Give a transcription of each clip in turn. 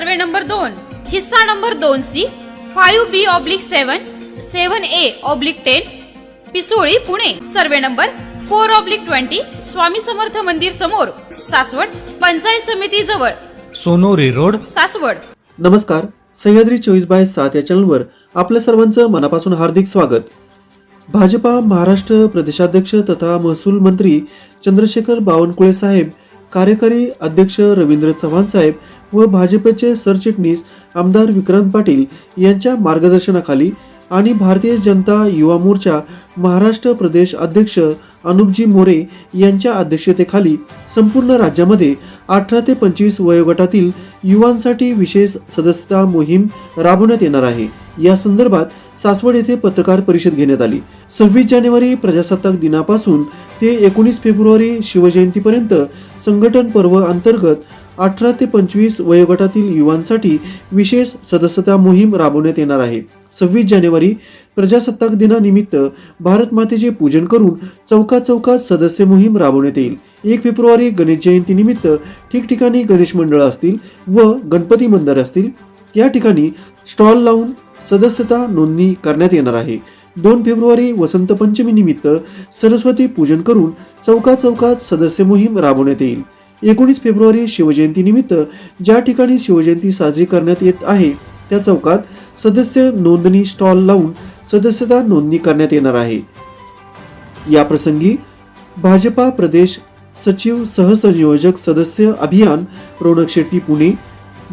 Survey number दोन हिस्सा number दोन C five B oblique seven seven A oblique ten Pisoli Pune. Survey number four oblique twenty Swami Samarth मंदिर समोर सासवड पंचायत समिती जवळ. Sonori road. Saswad. नमस्कार सह्याद्री चोवीस बाय सात या चॅनलवर आपल्या सर्वांचं मनापासून हार्दिक स्वागत. भाजपा महाराष्ट्र प्रदेशाध्यक्ष तथा महसूल मंत्री चंद्रशेखर बावनकुळे साहेब कार्यकारी अध्यक्ष रवींद्र चव्हाण साहेब व भाजपचे सरचिटणीस आमदार विक्रांत पाटील यांच्या मार्गदर्शनाखाली आणि भारतीय जनता युवा मोर्चा महाराष्ट्र प्रदेश अध्यक्ष अनुपजी मोरे यांच्या अध्यक्षतेखाली संपूर्ण राज्यामध्ये अठरा ते पंचवीस वयोगटातील युवांसाठी विशेष सदस्यता मोहीम राबवण्यात येणार आहे. या संदर्भात सासवड येथे पत्रकार परिषद घेण्यात आली. सव्वीस जानेवारी प्रजासत्ताक दिनापासून ते एकोणीस फेब्रुवारी शिवजयंतीपर्यंत संघटन पर्व अंतर्गत अठरा ते पंचवीस वयोगटातील युवांसाठी विशेष सदस्यता मोहीम राबवण्यात येणार आहे. सव्वीस जानेवारी प्रजासत्ताक दिनानिमित्त भारत मातेचे पूजन करून चौका चौकात सदस्य मोहीम राबवण्यात येईल. एक फेब्रुवारी गणेश जयंतीनिमित्त ठिकठिकाणी गणेश मंडळ असतील व गणपती मंदिर असतील. त्या ठिकाणी स्टॉल लावून सदस्यता नोंदणी करण्यात येणार आहे. दोन फेब्रुवारी वसंत पंचमी निमित्त सरस्वती पूजन करून चौका चौकात सदस्य मोहीम राबवण्यात येईल. एकोणीस फेब्रुवारी शिवजयंती निमित्त ज्या ठिकाणी शिवजयंती साजरी करण्यात येत आहे त्या चौकात सदस्य नोंदणी स्टॉल लावून सदस्यता नोंदणी करण्यात येणार आहे. या प्रसंगी भाजपा प्रदेश सचिव सहसंयोजक सदस्य अभियान रोनक शेट्टी पुणे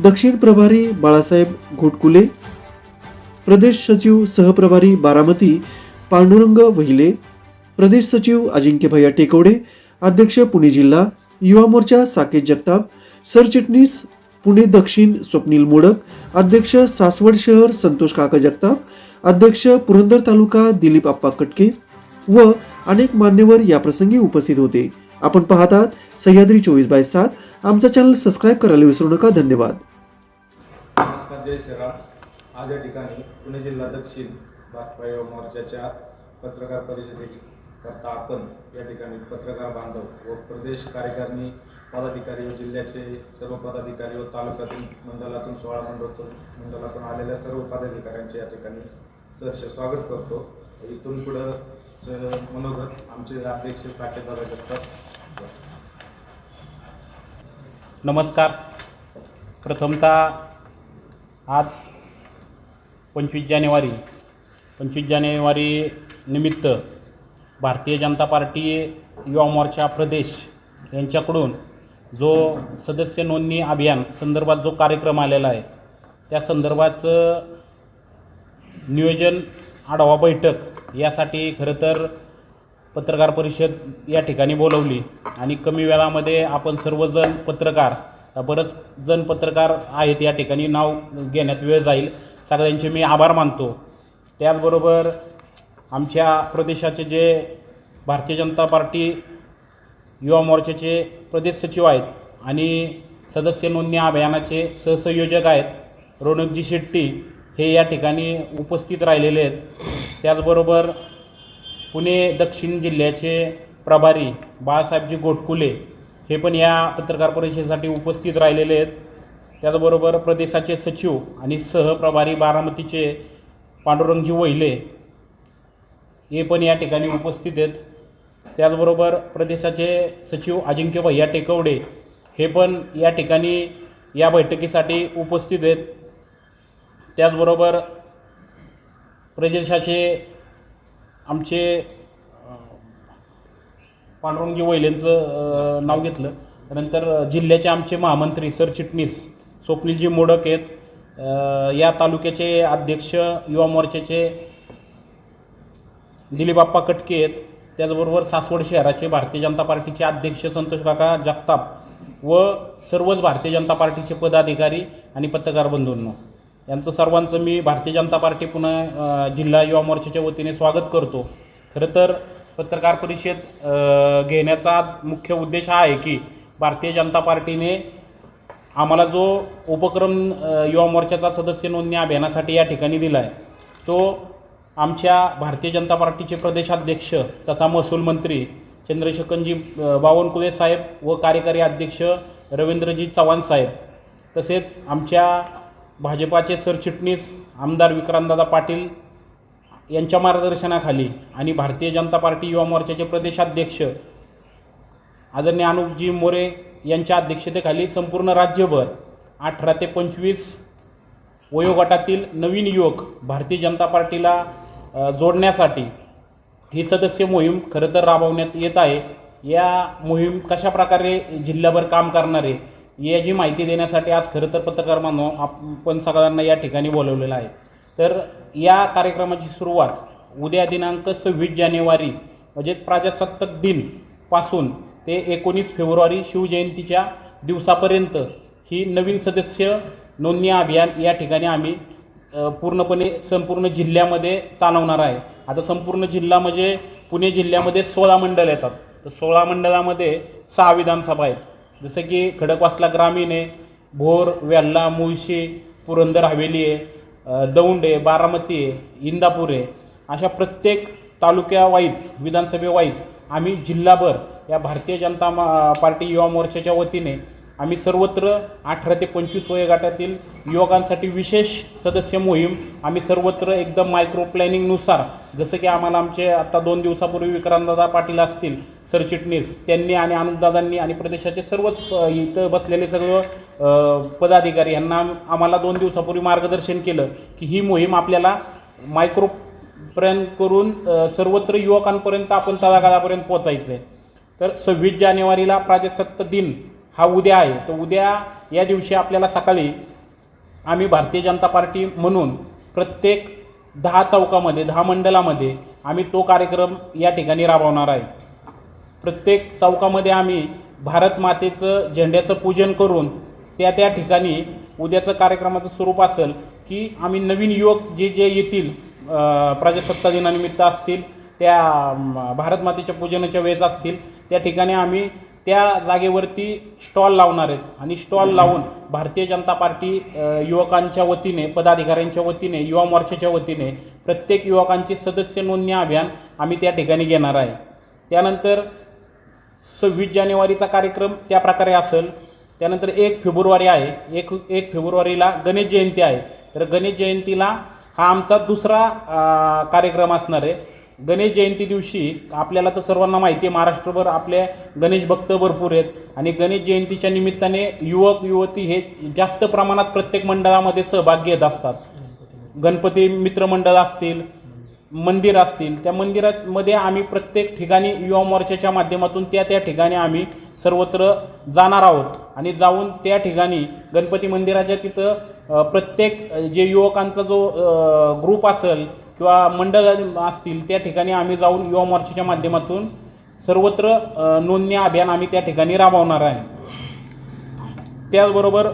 दक्षिण प्रभारी बाळासाहेब घोटकुले प्रदेश सचिव सहप्रभारी बारामती पांडुरंग वहिले प्रदेश सचिव अजिंक्य भैया टेकवडे अध्यक्ष पुणे जिल्हा युवा मोर्चा साकेत जगताप सरचिटणीस पुणे दक्षिण स्वप्नील मोडक अध्यक्ष सासवड शहर संतोष काका जगताप अध्यक्ष पुरंदर तालुका दिलीप आप्पा कटके व अनेक मान्यवर या प्रसंगी उपस्थित होते. आपण पाहतात सह्याद्री चोवीस बाय सात. आमचा चॅनल सबस्क्राईब करायला विसरू नका. धन्यवाद. नमस्कार जय श्रीराम. आज या ठिकाणी पुणे जिल्हा दक्षिण भाजपा मोर्चाच्या पत्रकार परिषदेकरता आपण या ठिकाणी पत्रकार बांधव व प्रदेश कार्यकारिणी पदाधिकारी व जिल्ह्याचे सर्व पदाधिकारी व तालुक्यातून मंडळातून सोळा मंडळातून मंडळातून आलेल्या सर्व पदाधिकाऱ्यांचे या ठिकाणी सहर्ष स्वागत करतो. इथून पुढं मनोगत आमचे अध्यक्ष साकेत जगतात नमस्कार. प्रथमतः आज पंचवीस जानेवारी. पंचवीस जानेवारी निमित्त भारतीय जनता पार्टी युवा मोर्चा प्रदेश यांच्याकडून जो सदस्य नोंदणी अभियान संदर्भात जो कार्यक्रम आलेला आहे त्या संदर्भाचं नियोजन आढावा बैठक यासाठी खरं तर पत्रकार परिषद या ठिकाणी बोलवली आणि कमी वेळामध्ये आपण सर्वजण पत्रकार आता बरंच जण पत्रकार आहेत या ठिकाणी नाव घेण्यात वेळ जाईल. सगळ्यांचे मी आभार मानतो. त्याचबरोबर आमच्या प्रदेशाचे जे भारतीय जनता पार्टी युवा मोर्चाचे प्रदेश सचिव आहेत आणि सदस्य नोंदणी अभियानाचे सहसंयोजक आहेत रोनकजी शेट्टी हे या ठिकाणी उपस्थित राहिलेले आहेत. त्याचबरोबर पुणे दक्षिण जिल्ह्याचे प्रभारी बाळासाहेबजी गोटकुले हे पण या पत्रकार परिषदेसाठी उपस्थित राहिलेले आहेत. त्याचबरोबर प्रदेशाचे सचिव आणि सहप्रभारी बारामतीचे पांडुरंगजी वहिले हे पण या ठिकाणी उपस्थित आहेत. त्याचबरोबर प्रदेशाचे सचिव अजिंक्य भैया टेकवडे हे पण या ठिकाणी या बैठकीसाठी उपस्थित आहेत. त्याचबरोबर प्रदेशाचे आमचे पांडुरंगजी वैलेंचं नाव घेतलं. नंतर जिल्ह्याचे आमचे महामंत्री सरचिटणीस स्वप्नीलजी मोडक आहेत. या तालुक्याचे अध्यक्ष युवा मोर्चाचे दिलीबाप्पा कटके आहेत. त्याचबरोबर सासवड शहराचे भारतीय जनता पार्टीचे अध्यक्ष संतोष काका जगताप व सर्वच भारतीय जनता पार्टीचे पदाधिकारी आणि पत्रकार बंधूंनो. यांचं सर्वांचं मी भारतीय जनता पार्टी पुन्हा जिल्हा युवा मोर्चाच्या वतीने स्वागत करतो. खरं तर पत्रकार परिषद घेण्याचा आज मुख्य उद्देश हा आहे की भारतीय जनता पार्टीने आम्हाला जो उपक्रम युवा मोर्चाचा सदस्य नोंदणी अभियानासाठी या ठिकाणी दिला आहे तो आमच्या भारतीय जनता पार्टीचे प्रदेशाध्यक्ष तथा महसूल मंत्री चंद्रशेखरजी बावनकुळे साहेब व कार्यकारी अध्यक्ष रवींद्रजी चव्हाण साहेब तसेच आमच्या भाजपाचे सरचिटणीस आमदार विक्रांतदादा पाटील यांच्या मार्गदर्शनाखाली आणि भारतीय जनता पार्टी युवा मोर्चाचे प्रदेशाध्यक्ष आदरणीय अनुपजी मोरे यांच्या अध्यक्षतेखाली संपूर्ण राज्यभर अठरा ते पंचवीस वयोगटातील नवीन युवक भारतीय जनता पार्टीला जोडण्यासाठी ही सदस्य मोहीम खरं तर राबवण्यात येत आहे. या मोहीम कशा प्रकारे जिल्ह्याभर काम करणार आहे याची माहिती देण्यासाठी आज खरं तर पत्रकार मानव आपण सगळ्यांना या ठिकाणी बोलवलेलं आहे. तर या कार्यक्रमाची सुरुवात उद्या दिनांक सव्वीस जानेवारी म्हणजेच प्रजासत्ताक दिनपासून ते एकोणीस फेब्रुवारी शिवजयंतीच्या दिवसापर्यंत ही नवीन सदस्य नोंदणी अभियान या ठिकाणी आम्ही पूर्णपणे संपूर्ण जिल्ह्यामध्ये चालवणार आहे. आता संपूर्ण जिल्हा म्हणजे पुणे जिल्ह्यामध्ये सोळा मंडळ येतात. तर सोळा मंडळामध्ये सहा विधानसभा आहेत. जसं की खडकवासला ग्रामीण आहे भोर वेल्ला मुळशी पुरंदर हवेली आहे दौंड आहे बारामती आहे इंदापूर आहे. अशा प्रत्येक तालुक्यावाईज विधानसभेवाईज आम्ही जिल्हाभर या भारतीय जनता मा- पार्टी युवा मोर्चाच्या वतीने आम्ही सर्वत्र अठरा ते पंचवीस वयोगटातील युवकांसाठी विशेष सदस्य मोहीम आम्ही सर्वत्र एकदम मायक्रो प्लॅनिंगनुसार जसं की आम्हाला आमचे आत्ता दोन दिवसापूर्वी विक्रांतदादा पाटील असतील सरचिटणीस त्यांनी आणि अनुपदादांनी आणि प्रदेशाचे सर्वच इथं बसलेले सगळं पदाधिकारी यांना आम्हाला दोन दिवसापूर्वी मार्गदर्शन केलं की ही मोहीम आपल्याला मायक्रो पर्यंत करून सर्वत्र युवकांपर्यंत आपण तळागाळापर्यंत पोचायचं आहे तर सव्वीस जानेवारीला प्रजासत्ताक दिन हा उद्या आहे. तर उद्या या दिवशी आपल्याला सकाळी आम्ही भारतीय जनता पार्टी म्हणून प्रत्येक दहा चौकामध्ये दहा मंडलामध्ये आम्ही तो कार्यक्रम या ठिकाणी राबवणार आहे. प्रत्येक चौकामध्ये आम्ही भारत मातेचं झेंड्याचं पूजन करून त्या त्या ठिकाणी उद्याचं कार्यक्रमाचं स्वरूप असेल की आम्ही नवीन युवक जे जे येतील प्रजासत्ता दिनानिमित्त असतील त्या भारतमातेच्या पूजनाच्या वेळेस असतील त्या ठिकाणी आम्ही त्या जागेवरती स्टॉल लावणार आहेत. आणि स्टॉल लावून भारतीय जनता पार्टी युवकांच्या वतीने पदाधिकाऱ्यांच्या वतीने युवा मोर्चाच्या वतीने प्रत्येक युवकांची सदस्य नोंदणी अभियान आम्ही त्या ठिकाणी घेणार आहे. त्यानंतर सव्वीस जानेवारीचा कार्यक्रम त्या प्रकारे असेल. त्यानंतर एक फेब्रुवारी आहे. एक एक फेब्रुवारीला गणेश जयंती आहे. तर गणेश जयंतीला हा आमचा दुसरा कार्यक्रम असणार आहे. गणेश जयंती दिवशी आपल्याला तर सर्वांना माहिती आहे महाराष्ट्रभर आपले गणेश भक्त भरपूर आहेत. आणि गणेश जयंतीच्या निमित्ताने युवक युवती हे जास्त प्रमाणात प्रत्येक मंडळामध्ये सहभाग घेत असतात. गणपती मित्रमंडळ असतील मंदिर असतील त्या मंदिरामध्ये आम्ही प्रत्येक ठिकाणी युवा मोर्चाच्या माध्यमातून त्या त्या ठिकाणी आम्ही सर्वत्र जाणार आहोत. आणि जाऊन त्या ठिकाणी गणपती मंदिराच्या तिथं प्रत्येक जे युवकांचा जो ग्रुप असेल किंवा मंडळ असतील त्या ठिकाणी आम्ही जाऊन युवा मोर्चाच्या माध्यमातून सर्वत्र नोंदणी अभियान आम्ही त्या ठिकाणी राबवणार आहे. त्याचबरोबर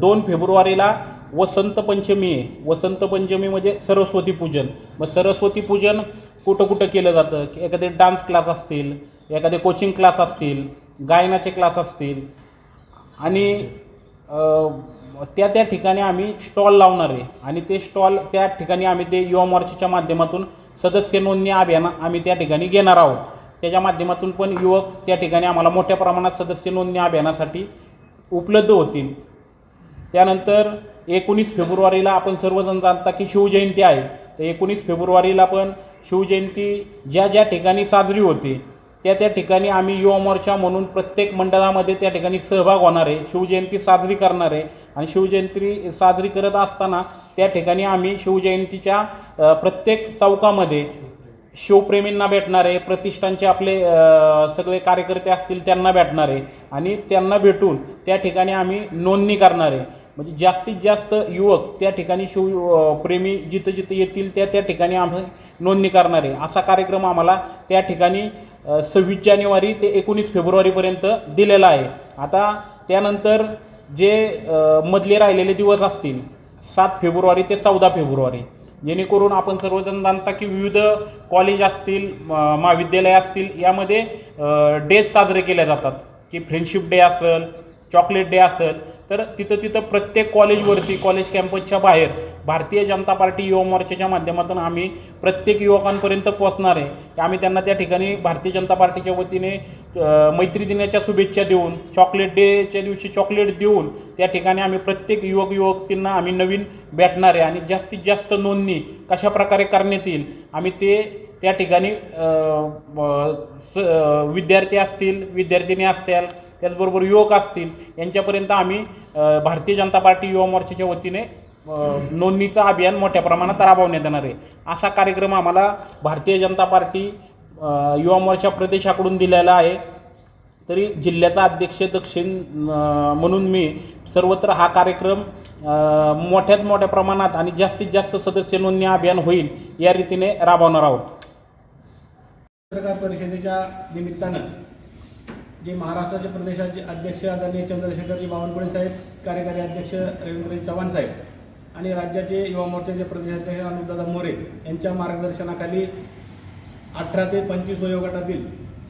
दोन फेब्रुवारीला वसंत पंचमी आहे. वसंत पंचमी म्हणजे सरस्वती पूजन. मग सरस्वती पूजन कुठं कुठं केलं जातं? की एखादे डान्स क्लास असतील एखादे कोचिंग क्लास असतील गायनाचे क्लास असतील. आणि त्या त्या ठिकाणी आम्ही स्टॉल लावणार आहे. आणि ते स्टॉल त्या ठिकाणी आम्ही ते युवा मोर्चाच्या माध्यमातून सदस्य नोंदणी अभियान आम्ही त्या ठिकाणी घेणार आहोत. त्याच्या माध्यमातून पण युवक त्या ठिकाणी आम्हाला मोठ्या प्रमाणात सदस्य नोंदणी अभियानासाठी उपलब्ध होतील. त्यानंतर एकोणीस फेब्रुवारीला आपण सर्वजण जाणता की शिवजयंती आहे. तर एकोणीस फेब्रुवारीला पण शिवजयंती ज्या ज्या ठिकाणी साजरी होते त्या त्या ठिकाणी आम्ही युवा मोर्चा म्हणून प्रत्येक मंडळामध्ये त्या ठिकाणी सहभाग होणार आहे. शिवजयंती साजरी करणार आहे. आणि शिवजयंती साजरी करत असताना त्या ठिकाणी आम्ही शिवजयंतीच्या प्रत्येक चौकामध्ये शिवप्रेमींना भेटणार आहे. प्रतिष्ठानचे आपले सगळे कार्यकर्ते असतील त्यांना भेटणार आहे. आणि त्यांना भेटून त्या ठिकाणी आम्ही नोंदणी करणार आहे. म्हणजे जास्तीत जास्त युवक त्या ठिकाणी शिवप्रेमी जिथं जिथं येतील त्या त्या ठिकाणी आम्ही नोंदणी करणार आहे. असा कार्यक्रम आम्हाला त्या ठिकाणी सव्वीस जानेवारी ते एकोणीस फेब्रुवारीपर्यंत दिलेला आहे. आता त्यानंतर जे मधले राहिलेले दिवस असतील सात फेब्रुवारी ते चौदा फेब्रुवारी जेणेकरून आपण सर्वजण जाणता की विविध कॉलेज असतील म- महाविद्यालय असतील यामध्ये डेज साजरे केले जातात. की फ्रेंडशिप डे असेल चॉकलेट डे असेल तर तिथं तिथं प्रत्येक कॉलेजवरती कॉलेज कॅम्पसच्या बाहेर भारतीय जनता पार्टी युवा मोर्चाच्या माध्यमातून आम्ही प्रत्येक युवकांपर्यंत पोहोचणार आहे. आम्ही त्यांना त्या ठिकाणी भारतीय जनता पार्टीच्या वतीने मैत्री दिनाच्या शुभेच्छा देऊन चॉकलेट डेच्या दिवशी चॉकलेट देऊन त्या ठिकाणी आम्ही प्रत्येक युवक युवतींना आम्ही नवीन भेटणार आहे. आणि जास्तीत जास्त नोंदणी कशा प्रकारे करण्यात येईल आम्ही ते त्या ठिकाणी स विद्यार्थी असतील विद्यार्थिनी असतील त्याचबरोबर युवक असतील यांच्यापर्यंत आम्ही भारतीय जनता पार्टी युवा मोर्चाच्या वतीने नोंदणीचं अभियान मोठ्या प्रमाणात राबवण्यात येणार आहे. असा कार्यक्रम आम्हाला भारतीय जनता पार्टी युवा मोर्चा प्रदेशाकडून दिलेला आहे. तरी जिल्ह्याचा अध्यक्ष दक्षिण म्हणून मी सर्वत्र हा कार्यक्रम मोठ्यात मोठ्या प्रमाणात आणि जास्तीत जास्त सदस्य नोंदणी अभियान होईल या रीतीने राबवणार आहोत. पत्रकार परिषदेच्या निमित्तानं जे महाराष्ट्राचे प्रदेशाचे अध्यक्ष आदरणीय चंद्रशेखरजी बावनकुळे साहेब कार्यकारी अध्यक्ष रवींद्रजी चव्हाण साहेब आणि राज्याचे युवा मोर्चाचे प्रदेशाध्यक्ष अनुपदादा मोरे यांच्या मार्गदर्शनाखाली अठरा ते पंचवीस वयोगटातील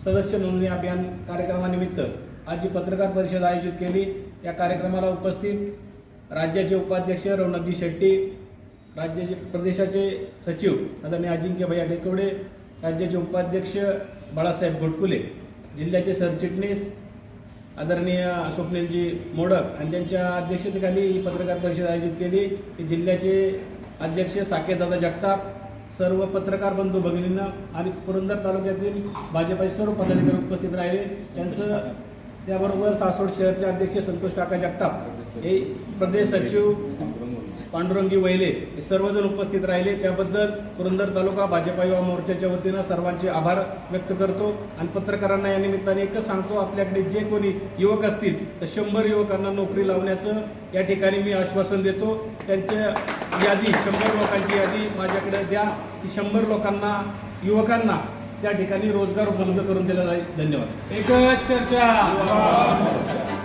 सदस्य नोंदणी अभियान कार्यक्रमानिमित्त आज जी पत्रकार परिषद आयोजित केली या कार्यक्रमाला उपस्थित राज्याचे उपाध्यक्ष रौनकजी शेट्टी राज्याचे प्रदेशाचे सचिव आदरणीय अजिंक्य भैया डेकवडे राज्याचे उपाध्यक्ष बाळासाहेब घोटकुले जिल्ह्याचे सरचिटणीस आदरणीय स्वप्नीलजी मोडक आणि त्यांच्या अध्यक्षतेखाली ही पत्रकार परिषद आयोजित केली. की जिल्ह्याचे अध्यक्ष साकेतदादा जगताप सर्व पत्रकार बंधू भगिनींना आणि पुरंदर तालुक्यातील भाजपाचे सर्व पदाधिकारी उपस्थित राहिले. त्यांचं त्याबरोबर सासवड शहरचे अध्यक्ष संतोष काका जगताप. हे प्रदेश सचिव पांडुरंगी वैले हे सर्वजण उपस्थित राहिले. त्याबद्दल पुरंदर तालुका भाजपा युवा मोर्चाच्या वतीनं सर्वांचे आभार व्यक्त करतो. आणि पत्रकारांना या निमित्ताने एकच सांगतो आपल्याकडे जे कोणी युवक असतील तर शंभर युवकांना नोकरी लावण्याचं या ठिकाणी मी आश्वासन देतो. त्यांच्या यादी शंभर लोकांची यादी माझ्याकडे द्या की शंभर लोकांना युवकांना त्या ठिकाणी रोजगार उपलब्ध करून दिला जाईल धन्यवाद. एकच चर्चा.